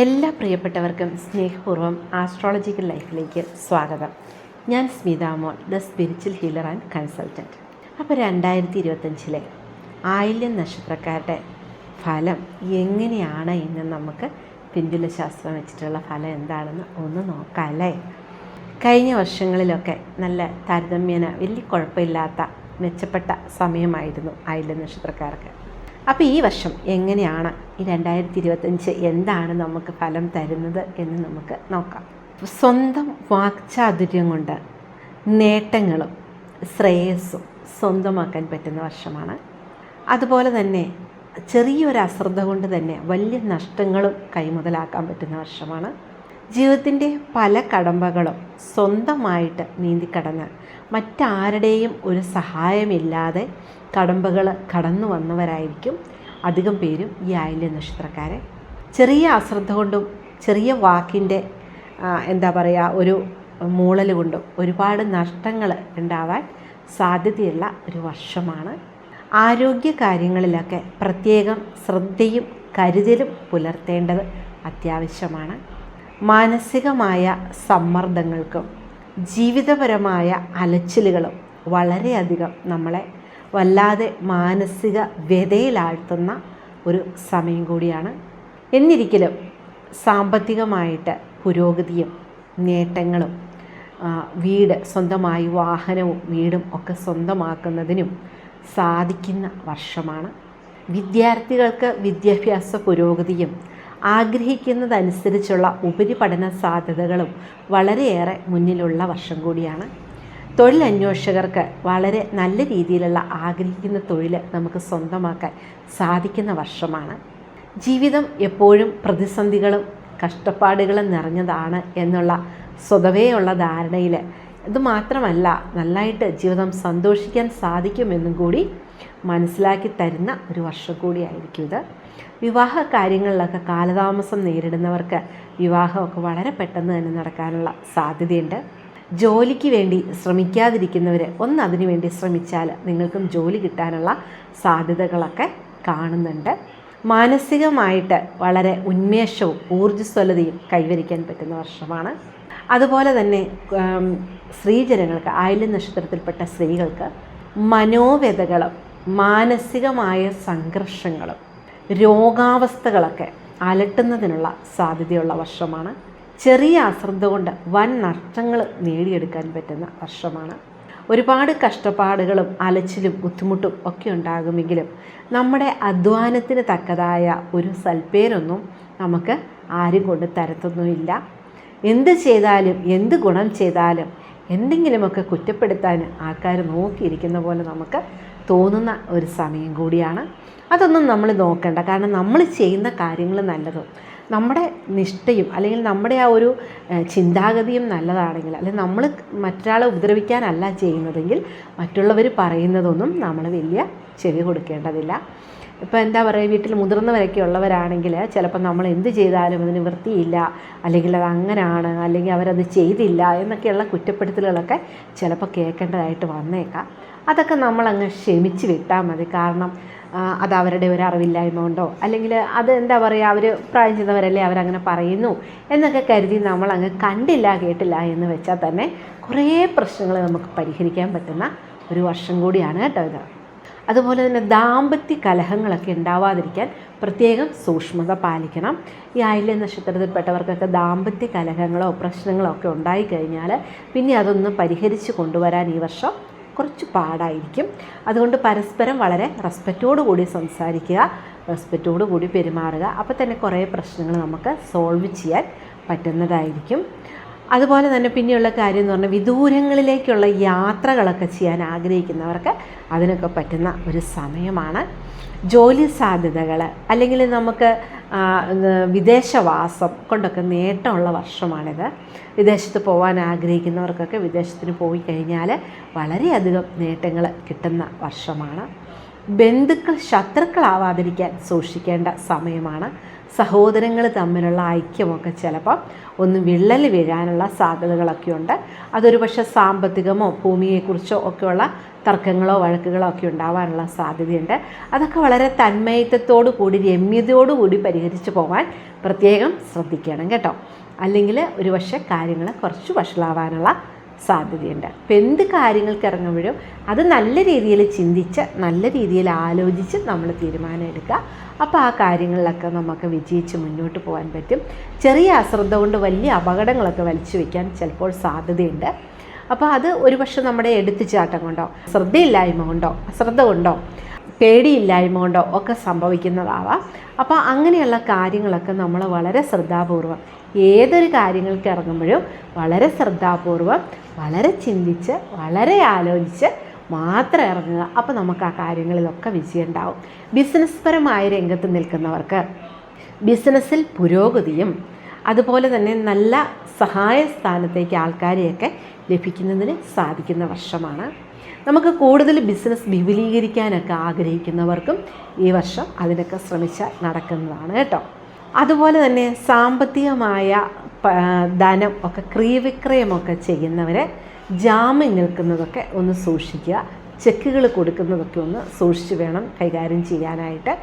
എല്ലാ പ്രിയപ്പെട്ടവർക്കും സ്നേഹപൂർവം ആസ്ട്രോളജിക്കൽ ലൈഫിലേക്ക് സ്വാഗതം. ഞാൻ Smitha Mol the spiritual healer and consultant അപ്പോൾ രണ്ടായിരത്തി ഇരുപത്തഞ്ചിലെ ആയില്യം നക്ഷത്രക്കാരുടെ ഫലം എങ്ങനെയാണ് ഇന്ന് നമുക്ക് പിന്തുല ശാസ്ത്രം വെച്ചിട്ടുള്ള ഫലം എന്താണെന്ന് ഒന്ന് നോക്കാമല്ലേ കഴിഞ്ഞ വർഷങ്ങളിലൊക്കെ നല്ല താരതമ്യേന വലിയ കുഴപ്പമില്ലാത്ത മെച്ചപ്പെട്ട സമയമായിരുന്നു ആയില്യം നക്ഷത്രക്കാർക്ക്. അപ്പോൾ ഈ വർഷം എങ്ങനെയാണ് ഈ രണ്ടായിരത്തി ഇരുപത്തഞ്ച് എന്താണ് നമുക്ക് ഫലം തരുന്നത് എന്ന് നമുക്ക് നോക്കാം. സ്വന്തം വാക്ചാതുര്യം കൊണ്ട് നേട്ടങ്ങളും ശ്രേയസ്സും സ്വന്തമാക്കാൻ പറ്റുന്ന വർഷമാണ്. അതുപോലെ തന്നെ ചെറിയൊരു അശ്രദ്ധ കൊണ്ട് തന്നെ വലിയ നഷ്ടങ്ങളും കൈമുതലാക്കാൻ പറ്റുന്ന വർഷമാണ്. ജീവിതത്തിന്റെ പല കടമ്പകളും സ്വന്തമായിട്ട് നീന്തിക്കടന്ന് മറ്റാരുടെയും ഒരു സഹായമില്ലാതെ കടമ്പകൾ കടന്നു വന്നവരായിരിക്കും അധികം പേരും ഈ ആയില്യ നക്ഷത്രക്കാരെ. ചെറിയ അശ്രദ്ധ കൊണ്ടും ചെറിയ വാക്കിന്റെ എന്താ പറയുക ഒരു മൂളൽ കൊണ്ടും ഒരുപാട് നഷ്ടങ്ങൾ ഉണ്ടാവാൻ സാധ്യതയുള്ള ഒരു വർഷമാണ്. ആരോഗ്യ കാര്യങ്ങളിലൊക്കെ പ്രത്യേകം ശ്രദ്ധയും കരുതലും പുലർത്തേണ്ടത് അത്യാവശ്യമാണ്. മാനസികമായ സമ്മർദ്ദങ്ങൾക്കും ജീവിതപരമായ അലച്ചിലുകളും വളരെയധികം നമ്മളെ വല്ലാതെ മാനസിക വ്യതയിലാഴ്ത്തുന്ന ഒരു സമയം കൂടിയാണ്. എന്നിരിക്കലും സാമ്പത്തികമായിട്ട് പുരോഗതിയും നേട്ടങ്ങളും വീട് സ്വന്തമായി വാഹനവും വീടും ഒക്കെ സ്വന്തമാക്കുന്നതിനും സാധിക്കുന്ന വർഷമാണ് വിദ്യാർത്ഥികൾക്ക് വിദ്യാഭ്യാസ പുരോഗതിയും ആഗ്രഹിക്കുന്നതനുസരിച്ചുള്ള ഉപരിപഠന സാധ്യതകളും വളരെയേറെ മുന്നിലുള്ള വർഷം കൂടിയാണ്. തൊഴിലന്വേഷകർക്ക് വളരെ നല്ല രീതിയിലുള്ള ആഗ്രഹിക്കുന്ന തൊഴിൽ നമുക്ക് സ്വന്തമാക്കാൻ സാധിക്കുന്ന വർഷമാണ്. ജീവിതം എപ്പോഴും പ്രതിസന്ധികളും കഷ്ടപ്പാടുകളും നിറഞ്ഞതാണ് എന്നുള്ള സ്വതവേയുള്ള ധാരണയിൽ ഇത് മാത്രമല്ല നന്നായിട്ട് ജീവിതം സന്തോഷിക്കാൻ സാധിക്കുമെന്നും കൂടി മനസ്സിലാക്കി തരുന്ന ഒരു വർഷം കൂടിയായിരിക്കും ഇത്. വിവാഹ കാര്യങ്ങളിലൊക്കെ കാലതാമസം നേരിടുന്നവർക്ക് വിവാഹമൊക്കെ വളരെ പെട്ടെന്ന് തന്നെ നടക്കാനുള്ള സാധ്യതയുണ്ട്. ജോലിക്ക് വേണ്ടി ശ്രമിക്കാതിരിക്കുന്നവർ ഒന്ന് അതിനു വേണ്ടി ശ്രമിച്ചാൽ നിങ്ങൾക്കും ജോലി കിട്ടാനുള്ള സാധ്യതകളൊക്കെ കാണുന്നുണ്ട്. മാനസികമായിട്ട് വളരെ ഉന്മേഷവും ഊർജസ്വലതയും കൈവരിക്കാൻ പറ്റുന്ന വർഷമാണ്. അതുപോലെ തന്നെ സ്ത്രീജനങ്ങൾക്ക് ആയില്യ നക്ഷത്രത്തിൽപ്പെട്ട സ്ത്രീകൾക്ക് മനോവ്യതകളും മാനസികമായ സംഘർഷങ്ങളും രോഗാവസ്ഥകളൊക്കെ അലട്ടുന്നതിനുള്ള സാധ്യതയുള്ള വർഷമാണ്. ചെറിയ അശ്രദ്ധ കൊണ്ട് വൻ നഷ്ടങ്ങൾ നേടിയെടുക്കാൻ പറ്റുന്ന വർഷമാണ്. ഒരുപാട് കഷ്ടപ്പാടുകളും അലച്ചിലും ബുദ്ധിമുട്ടും ഒക്കെ ഉണ്ടാകുമെങ്കിലും നമ്മുടെ അധ്വാനത്തിന് തക്കതായ ഒരു സൽപ്പേരൊന്നും നമുക്ക് ആരും കൊണ്ട് തരത്തൊന്നുമില്ല. എന്ത് ചെയ്താലും എന്ത് ഗുണം ചെയ്താലും എന്തെങ്കിലുമൊക്കെ കുറ്റപ്പെടുത്താൻ ആൾക്കാർ നോക്കിയിരിക്കുന്ന പോലെ നമുക്ക് തോന്നുന്ന ഒരു സമയം കൂടിയാണ്. അതൊന്നും നമ്മൾ നോക്കേണ്ട. കാരണം നമ്മൾ ചെയ്യുന്ന കാര്യങ്ങൾ നല്ലതും. നമ്മുടെ നിഷ്ഠയും അല്ലെങ്കിൽ നമ്മുടെ ആ ഒരു ചിന്താഗതിയും നല്ലതാണെങ്കിൽ അല്ലെങ്കിൽ നമ്മൾ മറ്റൊരാളെ ഉപദ്രവിക്കാനല്ല ചെയ്യുന്നതെങ്കിൽ മറ്റുള്ളവർ പറയുന്നതൊന്നും നമ്മൾ വലിയ ചെവി കൊടുക്കേണ്ടതില്ല. ഇപ്പോൾ എന്താ പറയുക വീട്ടിൽ മുതിർന്നവരൊക്കെ ഉള്ളവരാണെങ്കിൽ ചിലപ്പോൾ നമ്മൾ എന്ത് ചെയ്താലും അതിന് വൃത്തിയില്ല അല്ലെങ്കിൽ അത് അങ്ങനെയാണ് അല്ലെങ്കിൽ അവരത് ചെയ്തില്ല എന്നൊക്കെയുള്ള കുറ്റപ്പെടുത്തലുകളൊക്കെ ചിലപ്പോൾ കേൾക്കേണ്ടതായിട്ട് വന്നേക്കാം. അതൊക്കെ നമ്മളങ്ങ് ക്ഷമിച്ച് വിട്ടാൽ മതി. കാരണം അത് അവരുടെ ഒരു അറിവില്ലായ്മ കൊണ്ടോ അല്ലെങ്കിൽ അത് എന്താ പറയുക അവർ പ്രായം ചെയ്തവരല്ലേ അവരങ്ങനെ പറയുന്നു എന്നൊക്കെ കരുതി നമ്മളങ്ങ് കണ്ടില്ല കേട്ടില്ല എന്ന് വെച്ചാൽ തന്നെ കുറേ പ്രശ്നങ്ങൾ നമുക്ക് പരിഹരിക്കാൻ പറ്റുന്ന ഒരു വർഷം കൂടിയാണ് കേട്ടോ ഇത്. അതുപോലെ തന്നെ ദാമ്പത്യ കലഹങ്ങളൊക്കെ ഉണ്ടാവാതിരിക്കാൻ പ്രത്യേകം സൂക്ഷ്മത പാലിക്കണം. ഈ ആയില്യ നക്ഷത്രത്തിൽപ്പെട്ടവർക്കൊക്കെ ദാമ്പത്യ കലഹങ്ങളോ പ്രശ്നങ്ങളോ ഒക്കെ ഉണ്ടായിക്കഴിഞ്ഞാൽ പിന്നെ അതൊന്ന് പരിഹരിച്ച് കൊണ്ടുവരാൻ ഈ വർഷം കുറച്ച് പാടായിരിക്കും. അതുകൊണ്ട് പരസ്പരം വളരെ റെസ്പെക്റ്റോടു കൂടി സംസാരിക്കുക റെസ്പെക്റ്റോടു കൂടി പെരുമാറുക. അപ്പോൾ തന്നെ കുറേ പ്രശ്നങ്ങൾ നമുക്ക് സോൾവ് ചെയ്യാൻ പറ്റുന്നതായിരിക്കും. അതുപോലെ തന്നെ പിന്നെയുള്ള കാര്യം എന്ന് പറഞ്ഞാൽ വിദൂരങ്ങളിലേക്കുള്ള യാത്രകളൊക്കെ ചെയ്യാൻ ആഗ്രഹിക്കുന്നവർക്ക് അതിനൊക്കെ പറ്റുന്ന ഒരു സമയമാണ്. ജോലി സാധ്യതകൾ അല്ലെങ്കിൽ നമുക്ക് വിദേശവാസം കൊണ്ടൊക്കെ നേട്ടമുള്ള വർഷമാണിത്. വിദേശത്ത് പോകാൻ ആഗ്രഹിക്കുന്നവർക്കൊക്കെ വിദേശത്തിന് പോയി കഴിഞ്ഞാൽ വളരെയധികം നേട്ടങ്ങൾ കിട്ടുന്ന വർഷമാണ്. ബന്ധുക്കൾ ശത്രുക്കളാവാതിരിക്കാൻ സൂക്ഷിക്കേണ്ട സമയമാണ്. സഹോദരങ്ങൾ തമ്മിലുള്ള ഐക്യമൊക്കെ ചിലപ്പം ഒന്ന് വിള്ളൽ വീഴാനുള്ള സാധ്യതകളൊക്കെ ഉണ്ട് അതൊരു പക്ഷേ സാമ്പത്തികമോ ഭൂമിയെക്കുറിച്ചോ ഒക്കെയുള്ള തർക്കങ്ങളോ വഴക്കുകളോ ഒക്കെ ഉണ്ടാവാനുള്ള സാധ്യതയുണ്ട്. അതൊക്കെ വളരെ തന്മയത്വത്തോടു കൂടി രമ്യതയോടു കൂടി പരിഹരിച്ചു പോകാൻ പ്രത്യേകം ശ്രദ്ധിക്കണം കേട്ടോ. അല്ലെങ്കിൽ ഒരു പക്ഷേ കാര്യങ്ങൾ കുറച്ച് വഷളാവാനുള്ള സാധ്യതയുണ്ട്. അപ്പോൾ എന്ത് കാര്യങ്ങൾക്ക് ഇറങ്ങുമ്പോഴും അത് നല്ല രീതിയിൽ ചിന്തിച്ച് നല്ല രീതിയിൽ ആലോചിച്ച് നമ്മൾ തീരുമാനം എടുക്കുക. അപ്പോൾ ആ കാര്യങ്ങളിലൊക്കെ നമുക്ക് വിജയിച്ച് മുന്നോട്ട് പോകാൻ പറ്റും. ചെറിയ അശ്രദ്ധ കൊണ്ട് വലിയ അപകടങ്ങളൊക്കെ വലിച്ചു വയ്ക്കാൻ ചിലപ്പോൾ സാധ്യതയുണ്ട്. അപ്പോൾ അത് ഒരുപക്ഷെ നമ്മുടെ എടുത്തുചാട്ടം കൊണ്ടോ ശ്രദ്ധയില്ലായ്മ കൊണ്ടോ അശ്രദ്ധ കൊണ്ടോ പേടിയില്ലായ്മ കൊണ്ടോ ഒക്കെ സംഭവിക്കുന്നതാവാം. അപ്പോൾ അങ്ങനെയുള്ള കാര്യങ്ങളൊക്കെ നമ്മൾ വളരെ ശ്രദ്ധാപൂർവം ഏതൊരു കാര്യങ്ങൾക്ക് ഇറങ്ങുമ്പോഴും വളരെ ശ്രദ്ധാപൂർവം വളരെ ചിന്തിച്ച് വളരെ ആലോചിച്ച് മാത്രം ഇറങ്ങുക. അപ്പോൾ നമുക്ക് ആ കാര്യങ്ങളിലൊക്കെ വിജയം ഉണ്ടാവും. ബിസിനസ് പരമായ രംഗത്ത് നിൽക്കുന്നവർക്ക് ബിസിനസ്സിൽ പുരോഗതിയും അതുപോലെ തന്നെ നല്ല സഹായ സ്ഥാനത്തേക്ക് ആൾക്കാരെയൊക്കെ ലഭിക്കുന്നതിന് സാധിക്കുന്ന വർഷമാണ് നമുക്ക് കൂടുതൽ ബിസിനസ് വിപുലീകരിക്കാനൊക്കെ ആഗ്രഹിക്കുന്നവർക്കും ഈ വർഷം അതിനൊക്കെ ശ്രമിച്ചാൽ നടക്കുന്നതാണ് കേട്ടോ. അതുപോലെ തന്നെ സാമ്പത്തികമായ ധനം ഒക്കെ ക്രീവിക്രയമൊക്കെ ചെയ്യുന്നവരെ ജാമ്യം നിൽക്കുന്നതൊക്കെ ഒന്ന് സൂക്ഷിക്കുക. ചെക്കുകൾ കൊടുക്കുന്നതൊക്കെ ഒന്ന് സൂക്ഷിച്ച് വേണം കൈകാര്യം ചെയ്യാനായിട്ട്.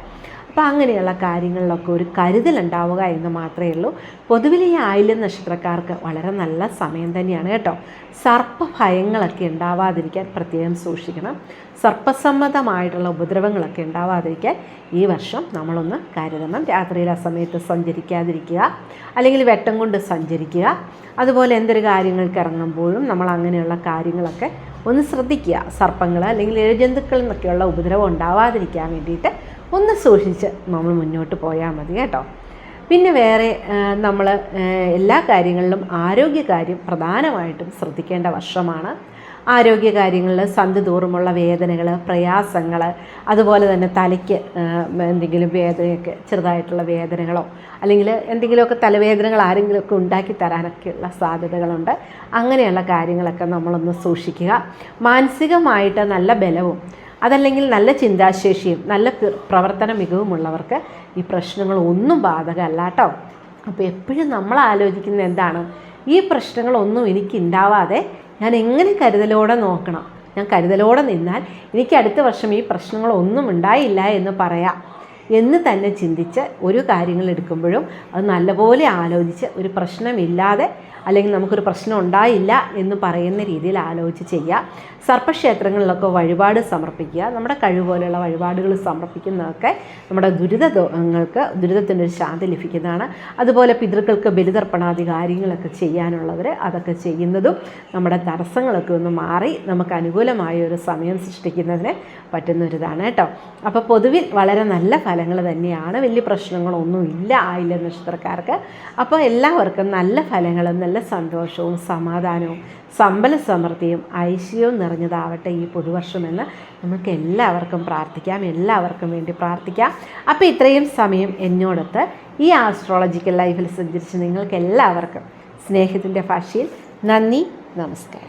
അപ്പോൾ അങ്ങനെയുള്ള കാര്യങ്ങളിലൊക്കെ ഒരു കരുതലുണ്ടാവുക എന്ന് മാത്രമേ ഉള്ളൂ. പൊതുവിൽ ഈ ആയില്യം നക്ഷത്രക്കാർക്ക് വളരെ നല്ല സമയം തന്നെയാണ് കേട്ടോ. സർപ്പഭയങ്ങളൊക്കെ ഉണ്ടാവാതിരിക്കാൻ പ്രത്യേകം സൂക്ഷിക്കണം. സർപ്പസമ്മതമായിട്ടുള്ള ഉപദ്രവങ്ങളൊക്കെ ഉണ്ടാവാതിരിക്കാൻ ഈ വർഷം നമ്മളൊന്ന് കരുതണം. രാത്രിയിൽ ആ സമയത്ത് സഞ്ചരിക്കാതിരിക്കുക അല്ലെങ്കിൽ വെട്ടം കൊണ്ട് സഞ്ചരിക്കുക. അതുപോലെ എന്തൊരു കാര്യങ്ങൾക്ക് ഇറങ്ങുമ്പോഴും നമ്മൾ അങ്ങനെയുള്ള കാര്യങ്ങളൊക്കെ ഒന്ന് ശ്രദ്ധിക്കുക. സർപ്പങ്ങൾ അല്ലെങ്കിൽ ഇഴജന്തുക്കളിൽ നിന്നൊക്കെയുള്ള ഉപദ്രവം ഉണ്ടാവാതിരിക്കാൻ വേണ്ടിയിട്ട് ഒന്ന് സൂക്ഷിച്ച് നമ്മൾ മുന്നോട്ട് പോയാൽ മതി കേട്ടോ. പിന്നെ വേറെ നമ്മൾ എല്ലാ കാര്യങ്ങളിലും ആരോഗ്യകാര്യം പ്രധാനമായിട്ടും ശ്രദ്ധിക്കേണ്ട വർഷമാണ്. ആരോഗ്യകാര്യങ്ങളിൽ സന്ധി തോറുമുള്ള വേദനകൾ പ്രയാസങ്ങൾ അതുപോലെ തന്നെ തലയ്ക്ക് എന്തെങ്കിലും വേദനയൊക്കെ ചെറുതായിട്ടുള്ള വേദനകളോ അല്ലെങ്കിൽ എന്തെങ്കിലുമൊക്കെ തലവേദനകൾ ആരെങ്കിലുമൊക്കെ ഉണ്ടാക്കി തരാനൊക്കെയുള്ള സാധ്യതകളുണ്ട്. അങ്ങനെയുള്ള കാര്യങ്ങളൊക്കെ നമ്മളൊന്ന് സൂക്ഷിക്കുക. മാനസികമായിട്ട് നല്ല ബലവും അതല്ലെങ്കിൽ നല്ല ചിന്താശേഷിയും നല്ല പ്രവർത്തന മികവുമുള്ളവർക്ക് ഈ പ്രശ്നങ്ങൾ ഒന്നും ബാധകമല്ല കേട്ടോ അപ്പോൾ എപ്പോഴും നമ്മൾ ആലോചിക്കുന്നത് എന്താണ്? ഈ പ്രശ്നങ്ങളൊന്നും എനിക്ക് ഉണ്ടാവാതെ ഞാൻ എങ്ങനെ കരുതലോടെ നോക്കണം? ഞാൻ കരുതലോടെ നിന്നാൽ എനിക്ക് അടുത്ത വർഷം ഈ പ്രശ്നങ്ങളൊന്നും ഉണ്ടായില്ല എന്ന് പറയാം. എന്ന് തന്നെ ചിന്തിച്ച് ഒരു കാര്യങ്ങൾ എടുക്കുമ്പോഴും അത് നല്ലപോലെ ആലോചിച്ച് ഒരു പ്രശ്നമില്ലാതെ അല്ലെങ്കിൽ നമുക്കൊരു പ്രശ്നം ഉണ്ടായില്ല എന്ന് പറയുന്ന രീതിയിൽ ആലോചിച്ച് ചെയ്യുക. സർപ്പക്ഷേത്രങ്ങളിലൊക്കെ വഴിപാട് സമർപ്പിക്കുക. നമ്മുടെ കഴിവ് പോലെയുള്ള വഴിപാടുകൾ സമർപ്പിക്കുന്നതൊക്കെ നമ്മുടെ ദുരിതങ്ങൾക്ക് ദുരിതത്തിനൊരു ശാന്തി ലഭിക്കുന്നതാണ്. അതുപോലെ പിതൃക്കൾക്ക് ബലിതർപ്പണാദി കാര്യങ്ങളൊക്കെ ചെയ്യാനുള്ളവർ അതൊക്കെ ചെയ്യുന്നതും നമ്മുടെ തടസ്സങ്ങളൊക്കെ ഒന്ന് മാറി നമുക്ക് അനുകൂലമായ ഒരു സമയം സൃഷ്ടിക്കുന്നതിന് പറ്റുന്ന ഒരിതാണ് ഇതാണ് കേട്ടോ. അപ്പോൾ പൊതുവിൽ വളരെ നല്ല ഫലങ്ങൾ തന്നെയാണ്. വലിയ പ്രശ്നങ്ങളൊന്നും ഇല്ല ആയില്ല നക്ഷത്രക്കാർക്ക്. അപ്പോൾ എല്ലാവർക്കും നല്ല ഫലങ്ങളും നല്ല സന്തോഷവും സമാധാനവും സമ്പല സമൃദ്ധിയും ഐശ്വര്യവും നിറഞ്ഞതാവട്ടെ ഈ പുതുവർഷമെന്ന് നമുക്ക് എല്ലാവർക്കും പ്രാർത്ഥിക്കാം. എല്ലാവർക്കും വേണ്ടി പ്രാർത്ഥിക്കാം. അപ്പോൾ ഇത്രയും സമയം എന്നോടൊത്ത് ഈ ആസ്ട്രോളജിക്കൽ ലൈഫിൽ സഞ്ചരിച്ച് നിങ്ങൾക്ക് എല്ലാവർക്കും സ്നേഹത്തിന്റെ ഭാഷയിൽ നന്ദി നമസ്കാരം.